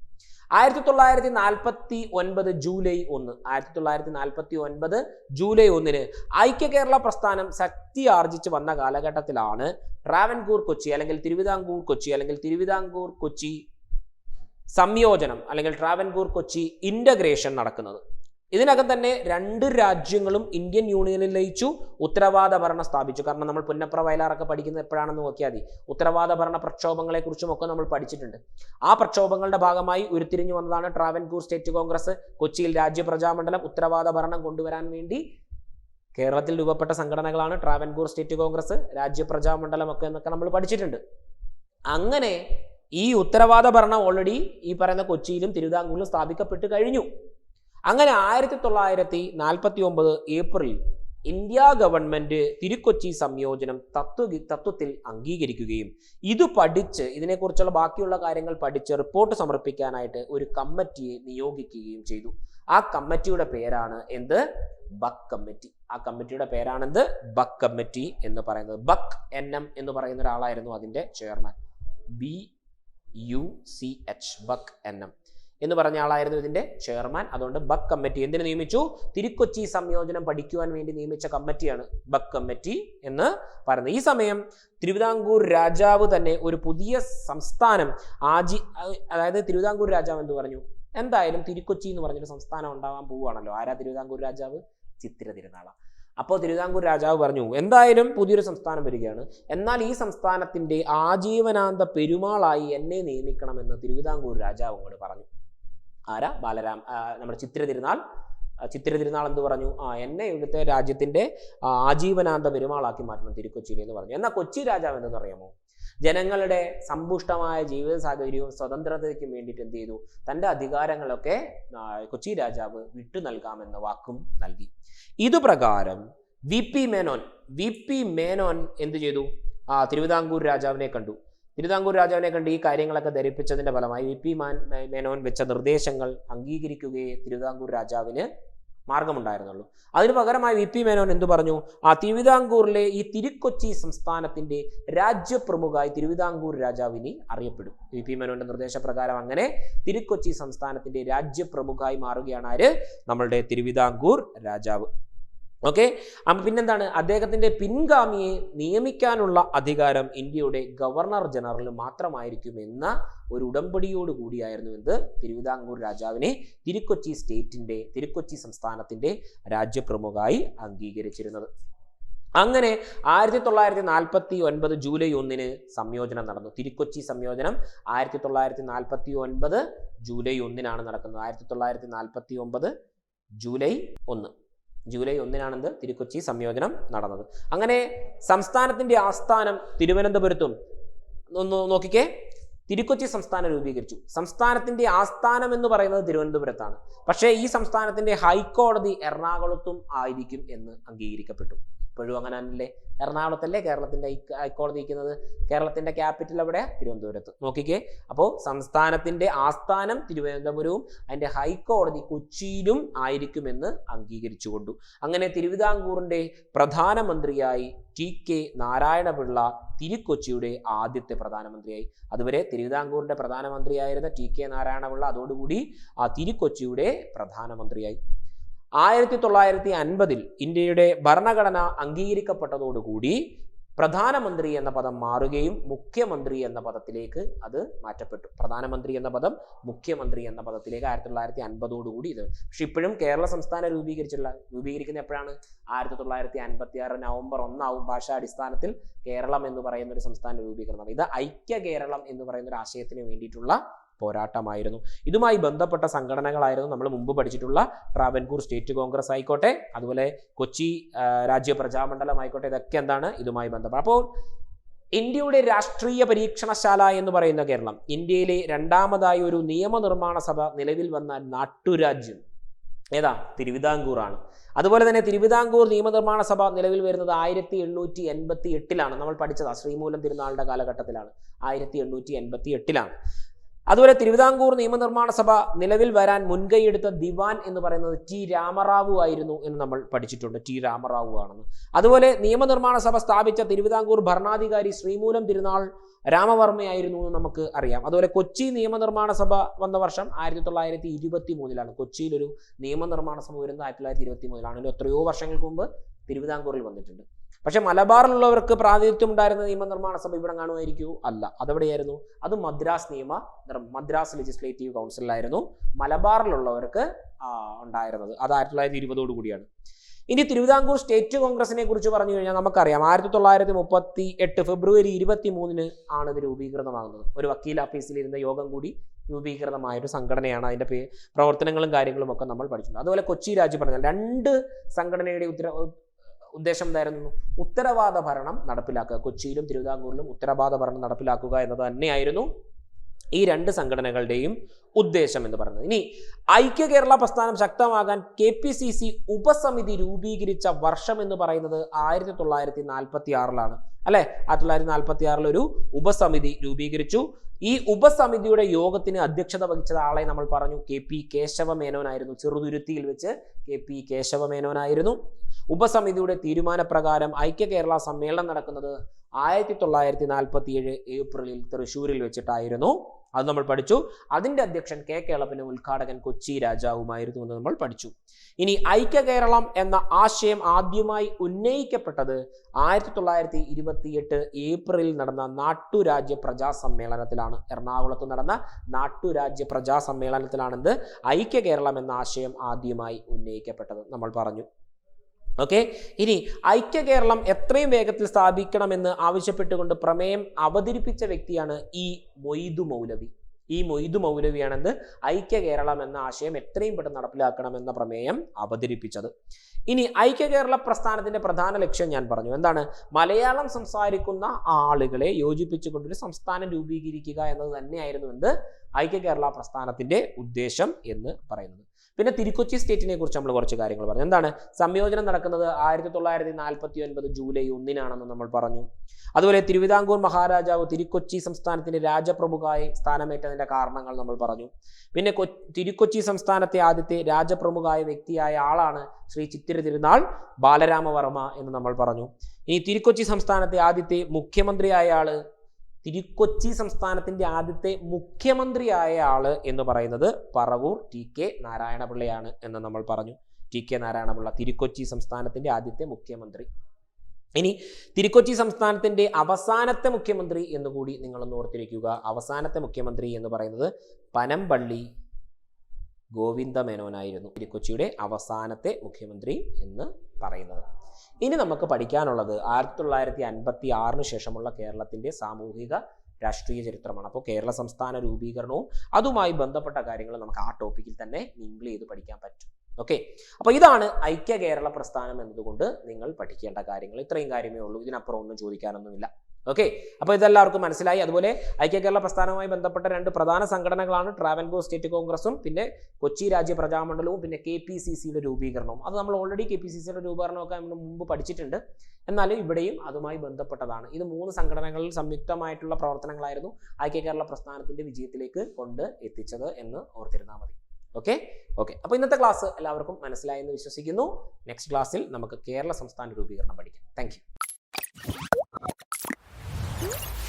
ആയിരത്തി തൊള്ളായിരത്തി നാൽപ്പത്തി ഒൻപത് ജൂലൈ ഒന്ന്. ആയിരത്തി തൊള്ളായിരത്തി നാൽപ്പത്തി ഒൻപത് ജൂലൈ ഒന്നിന് ഐക്യ കേരള പ്രസ്ഥാനം ശക്തി ആർജിച്ച് വന്ന കാലഘട്ടത്തിലാണ് ട്രാവൻകൂർ കൊച്ചി അല്ലെങ്കിൽ തിരുവിതാംകൂർ കൊച്ചി അല്ലെങ്കിൽ തിരുവിതാംകൂർ കൊച്ചി സംയോജനം അല്ലെങ്കിൽ ട്രാവൻകൂർ കൊച്ചി ഇന്റഗ്രേഷൻ നടക്കുന്നത്. ഇതിനകം തന്നെ രണ്ട് രാജ്യങ്ങളും ഇന്ത്യൻ യൂണിയനിൽ ലയിച്ചു ഉത്തരവാദ ഭരണം സ്ഥാപിച്ചു. കാരണം നമ്മൾ പുന്നപ്ര വയലാറൊക്കെ പഠിക്കുന്നത് എപ്പോഴാണെന്ന് നോക്കിയാൽ മതി. ഉത്തരവാദ ഭരണ പ്രക്ഷോഭങ്ങളെ കുറിച്ചും ഒക്കെ നമ്മൾ പഠിച്ചിട്ടുണ്ട്. ആ പ്രക്ഷോഭങ്ങളുടെ ഭാഗമായി ഉരുത്തിരിഞ്ഞു വന്നതാണ് ട്രാവൻകൂർ സ്റ്റേറ്റ് കോൺഗ്രസ് കൊച്ചിയിൽ രാജ്യ പ്രജാമണ്ഡലം ഉത്തരവാദ ഭരണം കൊണ്ടുവരാൻ വേണ്ടി കേരളത്തിൽ രൂപപ്പെട്ട സംഘടനകളാണ് ട്രാവൻകൂർ സ്റ്റേറ്റ് കോൺഗ്രസ് രാജ്യ പ്രജാമണ്ഡലം ഒക്കെ എന്നൊക്കെ നമ്മൾ പഠിച്ചിട്ടുണ്ട്. അങ്ങനെ ഈ ഉത്തരവാദ ഭരണം ഓൾറെഡി ഈ പറയുന്ന കൊച്ചിയിലും തിരുവിതാംകൂറിലും സ്ഥാപിക്കപ്പെട്ട് കഴിഞ്ഞു. അങ്ങനെ ആയിരത്തി തൊള്ളായിരത്തി നാൽപ്പത്തി ഒമ്പത് ഏപ്രിൽ ഇന്ത്യ ഗവൺമെന്റ് തിരുക്കൊച്ചി സംയോജനം തത്വ തത്വത്തിൽ അംഗീകരിക്കുകയും ഇത് പഠിച്ച് ഇതിനെക്കുറിച്ചുള്ള ബാക്കിയുള്ള കാര്യങ്ങൾ പഠിച്ച് റിപ്പോർട്ട് സമർപ്പിക്കാനായിട്ട് ഒരു കമ്മിറ്റിയെ നിയോഗിക്കുകയും ചെയ്തു. ആ കമ്മിറ്റിയുടെ പേരാണ് എന്ത്? ബക്ക് കമ്മിറ്റി. ആ കമ്മിറ്റിയുടെ പേരാണെന്ത് ബക്ക് കമ്മിറ്റി എന്ന് പറയുന്നത്. ബക്ക് എൻ എം എന്ന് പറയുന്ന ഒരാളായിരുന്നു അതിന്റെ chairman. B U C H Buch N M. എന്ന് പറഞ്ഞ ആളായിരുന്നു ഇതിന്റെ ചെയർമാൻ. അതുകൊണ്ട് ബക്ക് കമ്മിറ്റി എന്തിനു നിയമിച്ചു? തിരുക്കൊച്ചി സംയോജനം പഠിക്കുവാൻ വേണ്ടി നിയമിച്ച കമ്മിറ്റിയാണ് ബക്ക് കമ്മിറ്റി എന്ന് പറയുന്നത്. ഈ സമയം തിരുവിതാംകൂർ രാജാവ് തന്നെ ഒരു പുതിയ സംസ്ഥാനം ആജി അതായത് തിരുവിതാംകൂർ രാജാവ് എന്ന് പറഞ്ഞു? എന്തായാലും തിരുക്കൊച്ചി എന്ന് പറഞ്ഞൊരു സംസ്ഥാനം ഉണ്ടാവാൻ പോവുകയാണല്ലോ. ആരാ തിരുവിതാംകൂർ രാജാവ്? ചിത്തിര തിരുനാള. അപ്പോൾ തിരുവിതാംകൂർ രാജാവ് പറഞ്ഞു എന്തായാലും പുതിയൊരു സംസ്ഥാനം വരികയാണ്. എന്നാൽ ഈ സംസ്ഥാനത്തിന്റെ ആജീവനാന്ത പെരുമാളായി എന്നെ നിയമിക്കണമെന്ന് തിരുവിതാംകൂർ രാജാവ് അങ്ങോട്ട് പറഞ്ഞു. ആരാ? ബാലരാം. നമ്മുടെ ചിത്തിര തിരുനാൾ. ചിത്തിര തിരുനാൾ എന്ത് പറഞ്ഞു? ആ എന്നെ ഇവിടുത്തെ രാജ്യത്തിന്റെ ആജീവനാന്ത പെരുമാളാക്കി മാറ്റണം തിരുക്കൊച്ചിയിൽ എന്ന് പറഞ്ഞു. എന്നാൽ കൊച്ചി രാജാവ് എന്തെന്ന് അറിയാമോ? ജനങ്ങളുടെ സമ്പുഷ്ടമായ ജീവിത സാഹചര്യവും സ്വതന്ത്രതയ്ക്കും വേണ്ടിയിട്ട് എന്ത് ചെയ്തു? തന്റെ അധികാരങ്ങളൊക്കെ കൊച്ചി രാജാവ് വിട്ടു നൽകാമെന്ന വാക്കും നൽകി. ഇതുപ്രകാരം V P Menon V P Menon എന്ത് ചെയ്തു? ആ തിരുവിതാംകൂർ രാജാവിനെ കണ്ടു. തിരുവിതാംകൂർ രാജാവിനെ കണ്ട് ഈ കാര്യങ്ങളൊക്കെ ധരിപ്പിച്ചതിന്റെ ഫലമായി വി പി മാൻ മേനോൻ വെച്ച നിർദ്ദേശങ്ങൾ അംഗീകരിക്കുകയെ തിരുവിതാംകൂർ രാജാവിന് മാർഗമുണ്ടായിരുന്നുള്ളൂ. അതിന് പകരമായി വി പി മേനോൻ എന്തു പറഞ്ഞു? ആ തിരുവിതാംകൂറിലെ ഈ തിരുക്കൊച്ചി സംസ്ഥാനത്തിന്റെ രാജ്യപ്രമുഖായി തിരുവിതാംകൂർ രാജാവിനി അറിയപ്പെടും. വി പി മേനോന്റെ നിർദ്ദേശപ്രകാരം അങ്ങനെ തിരുക്കൊച്ചി സംസ്ഥാനത്തിന്റെ രാജ്യപ്രമുഖായി മാറുകയാണ് ആര്? നമ്മളുടെ തിരുവിതാംകൂർ രാജാവ്. ഓക്കെ? പിന്നെന്താണ്? അദ്ദേഹത്തിന്റെ പിൻഗാമിയെ നിയമിക്കാനുള്ള അധികാരം ഇന്ത്യയുടെ ഗവർണർ ജനറലിന് മാത്രമായിരിക്കും എന്ന ഒരു ഉടമ്പടിയോട് കൂടിയായിരുന്നു എന്ത്? തിരുവിതാംകൂർ രാജാവിനെ തിരുക്കൊച്ചി സ്റ്റേറ്റിന്റെ തിരുക്കൊച്ചി സംസ്ഥാനത്തിന്റെ രാജ്യപ്രമുഖായി അംഗീകരിച്ചിരുന്നത്. അങ്ങനെ ആയിരത്തി തൊള്ളായിരത്തി നാൽപ്പത്തി ഒൻപത് ജൂലൈ ഒന്നിന് സംയോജനം നടന്നു. തിരുക്കൊച്ചി സംയോജനം ആയിരത്തി തൊള്ളായിരത്തി നാൽപ്പത്തി ഒൻപത് ജൂലൈ ഒന്നിനാണ് നടക്കുന്നത്. ആയിരത്തി തൊള്ളായിരത്തി നാൽപ്പത്തി ഒമ്പത് ജൂലൈ ഒന്ന്. ജൂലൈ ഒന്നിനാണെന്ത് തിരുക്കൊച്ചി സംയോജനം നടന്നത്. അങ്ങനെ സംസ്ഥാനത്തിന്റെ ആസ്ഥാനം തിരുവനന്തപുരത്തും ഒന്ന് നോക്കിക്കേ. തിരുക്കൊച്ചി സംസ്ഥാനം രൂപീകരിച്ചു. സംസ്ഥാനത്തിന്റെ ആസ്ഥാനം എന്ന് പറയുന്നത് തിരുവനന്തപുരത്താണ്. പക്ഷേ ഈ സംസ്ഥാനത്തിന്റെ ഹൈക്കോടതി എറണാകുളത്തും ആയിരിക്കും എന്ന് അംഗീകരിക്കപ്പെട്ടു. ഇപ്പോഴും അങ്ങനെ തന്നെയല്ലേ എറണാകുളത്തല്ലേ കേരളത്തിന്റെ ഹൈ- ഹൈക്കോടതി ഇരിക്കുന്നത് കേരളത്തിന്റെ ക്യാപിറ്റൽ എവിടെ തിരുവനന്തപുരത്ത്. നോക്കിക്കേ. അപ്പോൾ സംസ്ഥാനത്തിന്റെ ആസ്ഥാനം തിരുവനന്തപുരവും അതിന്റെ ഹൈക്കോടതി കൊച്ചിയിലും ആയിരിക്കുമെന്ന് അംഗീകരിച്ചു കൊണ്ടു അങ്ങനെ തിരുവിതാംകൂറിന്റെ പ്രധാനമന്ത്രിയായി ടി കെ നാരായണപിള്ള തിരുക്കൊച്ചിയുടെ ആദ്യത്തെ പ്രധാനമന്ത്രിയായി. അതുവരെ തിരുവിതാംകൂറിന്റെ പ്രധാനമന്ത്രിയായിരുന്ന ടി കെ നാരായണപിള്ള അതോടുകൂടി ആ തിരുക്കൊച്ചിയുടെ പ്രധാനമന്ത്രിയായി. ആയിരത്തി തൊള്ളായിരത്തി അൻപതിൽ ഇന്ത്യയുടെ ഭരണഘടന അംഗീകരിക്കപ്പെട്ടതോടുകൂടി പ്രധാനമന്ത്രി എന്ന പദം മാറുകയും മുഖ്യമന്ത്രി എന്ന പദത്തിലേക്ക് അത് മാറ്റപ്പെട്ടു. പ്രധാനമന്ത്രി എന്ന പദം മുഖ്യമന്ത്രി എന്ന പദത്തിലേക്ക് ആയിരത്തി തൊള്ളായിരത്തി അൻപതോടുകൂടി ഇത്. പക്ഷെ ഇപ്പോഴും കേരള സംസ്ഥാനം രൂപീകരിച്ചിട്ടുള്ള രൂപീകരിക്കുന്ന എപ്പോഴാണ്? ആയിരത്തി തൊള്ളായിരത്തി അൻപത്തി ആറ് നവംബർ ഒന്നാവും ഭാഷാടിസ്ഥാനത്തിൽ കേരളം എന്ന് പറയുന്ന ഒരു സംസ്ഥാന രൂപീകരണം. ഇത് ഐക്യ കേരളം എന്ന് പറയുന്ന ഒരു ആശയത്തിന് വേണ്ടിയിട്ടുള്ള പോരാട്ടമായിരുന്നു. ഇതുമായി ബന്ധപ്പെട്ട സംഘടനകളായിരുന്നു നമ്മൾ മുമ്പ് പഠിച്ചിട്ടുള്ള ട്രാവൻകൂർ സ്റ്റേറ്റ് കോൺഗ്രസ് ആയിക്കോട്ടെ അതുപോലെ കൊച്ചി രാജ്യ പ്രജാമണ്ഡലം ആയിക്കോട്ടെ ഇതൊക്കെ എന്താണ് ഇതുമായി ബന്ധപ്പെട്ട. അപ്പോൾ ഇന്ത്യയുടെ രാഷ്ട്രീയ പരീക്ഷണശാല എന്ന് പറയുന്ന കേരളം ഇന്ത്യയിലെ രണ്ടാമതായി ഒരു നിയമനിർമ്മാണ സഭ നിലവിൽ വന്ന നാട്ടുരാജ്യം ഏതാ? തിരുവിതാംകൂറാണ്. അതുപോലെ തന്നെ തിരുവിതാംകൂർ നിയമനിർമ്മാണ സഭ നിലവിൽ വരുന്നത് ആയിരത്തി എണ്ണൂറ്റി എൺപത്തി എട്ടിലാണ് നമ്മൾ പഠിച്ചത് ശ്രീമൂലം തിരുനാളുടെ കാലഘട്ടത്തിലാണ്. ആയിരത്തി എണ്ണൂറ്റി എൺപത്തി എട്ടിലാണ് അതുപോലെ തിരുവിതാംകൂർ നിയമനിർമ്മാണ സഭ നിലവിൽ വരാൻ മുൻകൈയെടുത്ത ദിവാൻ എന്ന് പറയുന്നത് ടി രാമറാവു ആയിരുന്നു എന്ന് നമ്മൾ പഠിച്ചിട്ടുണ്ട്. ടി രാമറാവു ആണെന്ന്. അതുപോലെ നിയമനിർമ്മാണ സഭ സ്ഥാപിച്ച തിരുവിതാംകൂർ ഭരണാധികാരി ശ്രീമൂലം തിരുനാൾ രാമവർമ്മയായിരുന്നു എന്ന് നമുക്ക് അറിയാം. അതുപോലെ കൊച്ചി നിയമനിർമ്മാണ സഭ വന്ന വർഷം ആയിരത്തി തൊള്ളായിരത്തി ഇരുപത്തി മൂന്നിലാണ് കൊച്ചിയിൽ ഒരു നിയമനിർമ്മാണ സഭ വരുന്നത് ആയിരത്തി തൊള്ളായിരത്തി ഇരുപത്തി മൂന്നിലാണ് എത്രയോ വർഷങ്ങൾക്ക് മുമ്പ് തിരുവിതാംകൂറിൽ വന്നിട്ടുണ്ട്. പക്ഷെ മലബാറിലുള്ളവർക്ക് പ്രാതിനിധ്യം ഉണ്ടായിരുന്ന നിയമനിർമ്മാണ സഭ ഇവിടെ കാണുമായിരിക്കൂ അല്ല. അതെവിടെയായിരുന്നു? അത് മദ്രാസ് നിയമ മദ്രാസ് ലെജിസ്ലേറ്റീവ് കൗൺസിലായിരുന്നു മലബാറിലുള്ളവർക്ക് ഉണ്ടായിരുന്നത്. അത് ആയിരത്തി തൊള്ളായിരത്തി ഇരുപതോടു കൂടിയാണ്. ഇനി തിരുവിതാംകൂർ സ്റ്റേറ്റ് കോൺഗ്രസിനെ കുറിച്ച് പറഞ്ഞു കഴിഞ്ഞാൽ നമുക്കറിയാം ആയിരത്തി തൊള്ളായിരത്തി മുപ്പത്തി എട്ട് ഫെബ്രുവരി ഇരുപത്തി മൂന്നിന് ആണ് ഇത് രൂപീകൃതമാകുന്നത്. ഒരു വക്കീൽ ഓഫീസിൽ ഇരുന്ന യോഗം കൂടി രൂപീകൃതമായ ഒരു സംഘടനയാണ് അതിന്റെ പ്രവർത്തനങ്ങളും കാര്യങ്ങളും ഒക്കെ നമ്മൾ പഠിച്ചിട്ടുണ്ട്. അതുപോലെ കൊച്ചി രാജ്യം പറഞ്ഞാൽ രണ്ട് സംഘടനയുടെ ഉത്തര ഉദ്ദേശം എന്തായിരുന്നു? ഉത്തരവാദ ഭരണം നടപ്പിലാക്കുക. കൊച്ചിയിലും തിരുവിതാംകൂറിലും ഉത്തരവാദ ഭരണം നടപ്പിലാക്കുക എന്നത് തന്നെയായിരുന്നു ഈ രണ്ട് സംഘടനകളുടെയും ഉദ്ദേശം എന്ന് പറയുന്നത്. ഇനി ഐക്യ കേരള പ്രസ്ഥാനം ശക്തമാകാൻ കെ പി സി സി ഉപസമിതി രൂപീകരിച്ച വർഷം എന്ന് പറയുന്നത് ആയിരത്തി തൊള്ളായിരത്തി നാൽപ്പത്തി ആറിലാണ് അല്ലെ? ആയിരത്തി തൊള്ളായിരത്തി നാൽപ്പത്തി ആറിൽ ഒരു ഉപസമിതി രൂപീകരിച്ചു. ഈ ഉപസമിതിയുടെ യോഗത്തിന് അധ്യക്ഷത വഹിച്ചത് ആളെ നമ്മൾ പറഞ്ഞു. കെ പി കേശവ മേനോനായിരുന്നു ചെറുതുരുത്തിയിൽ വെച്ച് കെ പി കേശവ മേനോനായിരുന്നു ഉപസമിതിയുടെ തീരുമാനപ്രകാരം ഐക്യ കേരള സമ്മേളനം നടക്കുന്നത് ആയിരത്തി തൊള്ളായിരത്തി നാൽപ്പത്തി ഏഴ് ഏപ്രിലിൽ തൃശ്ശൂരിൽ വെച്ചിട്ടായിരുന്നു. അത് നമ്മൾ പഠിച്ചു. അതിന്റെ അധ്യക്ഷൻ കെ കേളപ്പനും ഉദ്ഘാടകൻ കൊച്ചി രാജാവുമായിരുന്നു എന്ന് നമ്മൾ പഠിച്ചു. ഇനി ഐക്യ കേരളം എന്ന ആശയം ആദ്യമായി ഉന്നയിക്കപ്പെട്ടത് ആയിരത്തി തൊള്ളായിരത്തി ഇരുപത്തിയെട്ട് ഏപ്രിലിൽ നടന്ന നാട്ടുരാജ്യ പ്രജാ സമ്മേളനത്തിലാണ് എറണാകുളത്ത് നടന്ന നാട്ടുരാജ്യ പ്രജാ സമ്മേളനത്തിലാണെന്ത് ഐക്യ കേരളം എന്ന ആശയം ആദ്യമായി ഉന്നയിക്കപ്പെട്ടത് നമ്മൾ പറഞ്ഞു. ഓക്കെ ഇനി ഐക്യ കേരളം എത്രയും വേഗത്തിൽ സ്ഥാപിക്കണമെന്ന് ആവശ്യപ്പെട്ടുകൊണ്ട് പ്രമേയം അവതരിപ്പിച്ച വ്യക്തിയാണ് ഈ മൊയ്തു മൗലവി. ഈ മൊയ്തു മൗലവിയാണെന്ന് ഐക്യ കേരളം എന്ന ആശയം എത്രയും പെട്ടെന്ന് നടപ്പിലാക്കണമെന്ന പ്രമേയം അവതരിപ്പിച്ചത്. ഇനി ഐക്യ കേരള പ്രസ്ഥാനത്തിന്റെ പ്രധാന ലക്ഷ്യം ഞാൻ പറഞ്ഞു. എന്താണ്? മലയാളം സംസാരിക്കുന്ന ആളുകളെ യോജിപ്പിച്ചുകൊണ്ടൊരു സംസ്ഥാനം രൂപീകരിക്കുക എന്നത് തന്നെയായിരുന്നു എന്ത്? ഐക്യ കേരള പ്രസ്ഥാനത്തിന്റെ ഉദ്ദേശം എന്ന് പറയുന്നത്. പിന്നെ തിരുക്കൊച്ചി സ്റ്റേറ്റിനെ കുറിച്ച് നമ്മൾ കുറച്ച് കാര്യങ്ങൾ പറഞ്ഞു. എന്താണ്? സംയോജനം നടക്കുന്നത് ആയിരത്തി തൊള്ളായിരത്തി നാൽപ്പത്തി ഒൻപത് ജൂലൈ ഒന്നിനാണെന്ന് നമ്മൾ പറഞ്ഞു. അതുപോലെ തിരുവിതാംകൂർ മഹാരാജാവ് തിരുക്കൊച്ചി സംസ്ഥാനത്തിന്റെ രാജപ്രമുഖായി സ്ഥാനമേറ്റതിന്റെ കാരണങ്ങൾ നമ്മൾ പറഞ്ഞു. പിന്നെ തിരുക്കൊച്ചി സംസ്ഥാനത്തെ ആദ്യത്തെ രാജപ്രമുഖായ വ്യക്തിയായ ആളാണ് ശ്രീ ചിത്തിര തിരുനാൾ ബാലരാമവർമ്മ എന്ന് നമ്മൾ പറഞ്ഞു. ഇനി തിരുക്കൊച്ചി സംസ്ഥാനത്തെ ആദ്യത്തെ മുഖ്യമന്ത്രിയായ ആൾ തിരുക്കൊച്ചി സംസ്ഥാനത്തിന്റെ ആദ്യത്തെ മുഖ്യമന്ത്രിയായ ആൾ എന്ന് പറയുന്നത് പറവൂർ ടി കെ നാരായണപിള്ളയാണ് എന്ന് നമ്മൾ പറഞ്ഞു. ടി കെ നാരായണപിള്ള തിരുക്കൊച്ചി സംസ്ഥാനത്തിന്റെ ആദ്യത്തെ മുഖ്യമന്ത്രി. ഇനി തിരുക്കൊച്ചി സംസ്ഥാനത്തിന്റെ അവസാനത്തെ മുഖ്യമന്ത്രി എന്നുകൂടി നിങ്ങളൊന്ന് ഓർത്തിരിക്കുക. അവസാനത്തെ മുഖ്യമന്ത്രി എന്ന് പറയുന്നത് പനമ്പള്ളി ഗോവിന്ദ മേനോനായിരുന്നു. കൊച്ചിയുടെ അവസാനത്തെ മുഖ്യമന്ത്രി എന്ന് പറയുന്നത്. ഇനി നമുക്ക് പഠിക്കാനുള്ളത് ആയിരത്തി തൊള്ളായിരത്തി അൻപത്തി ആറിന് ശേഷമുള്ള കേരളത്തിന്റെ സാമൂഹിക രാഷ്ട്രീയ ചരിത്രമാണ്. അപ്പോൾ കേരള സംസ്ഥാന രൂപീകരണവും അതുമായി ബന്ധപ്പെട്ട കാര്യങ്ങൾ നമുക്ക് ആ ടോപ്പിക്കിൽ തന്നെ മിങ്കിൾ ചെയ്ത് പഠിക്കാൻ പറ്റും. ഓക്കെ അപ്പോൾ ഇതാണ് ഐക്യ കേരള പ്രസ്ഥാനം എന്നതുകൊണ്ട് നിങ്ങൾ പഠിക്കേണ്ട കാര്യങ്ങൾ. ഇത്രയും കാര്യമേ ഉള്ളൂ. ഇതിനപ്പുറം ഒന്നും ചോദിക്കാനൊന്നുമില്ല. ഓക്കെ അപ്പോൾ ഇതെല്ലാവർക്കും മനസ്സിലായി. അതുപോലെ ഐക്യ കേരള പ്രസ്ഥാനവുമായി ബന്ധപ്പെട്ട രണ്ട് പ്രധാന സംഘടനകളാണ് ട്രാവൻകൂർ സ്റ്റേറ്റ് കോൺഗ്രസും പിന്നെ കൊച്ചി രാജ്യ പ്രജാമണ്ഡലവും പിന്നെ കെ പി സി സിയുടെ രൂപീകരണവും. അത് നമ്മൾ ഓൾറെഡി കെ പി സി സിയുടെ രൂപീകരണമൊക്കെ നമ്മൾ മുമ്പ് പഠിച്ചിട്ടുണ്ട്. എന്നാലും ഇവിടെയും അതുമായി ബന്ധപ്പെട്ടതാണ്. ഇത് മൂന്ന് സംഘടനകളിൽ സംയുക്തമായിട്ടുള്ള പ്രവർത്തനങ്ങളായിരുന്നു ഐക്യ കേരള പ്രസ്ഥാനത്തിന്റെ വിജയത്തിലേക്ക് കൊണ്ട് എത്തിച്ചത് എന്ന് ഓർത്തിരുന്നാൽ മതി. ഓക്കെ ഓക്കെ അപ്പോൾ ഇന്നത്തെ ക്ലാസ് എല്ലാവർക്കും മനസ്സിലായെന്ന് വിശ്വസിക്കുന്നു. നെക്സ്റ്റ് ക്ലാസ്സിൽ നമുക്ക് കേരള സംസ്ഥാന രൂപീകരണം പഠിക്കാം. Thank Thank you.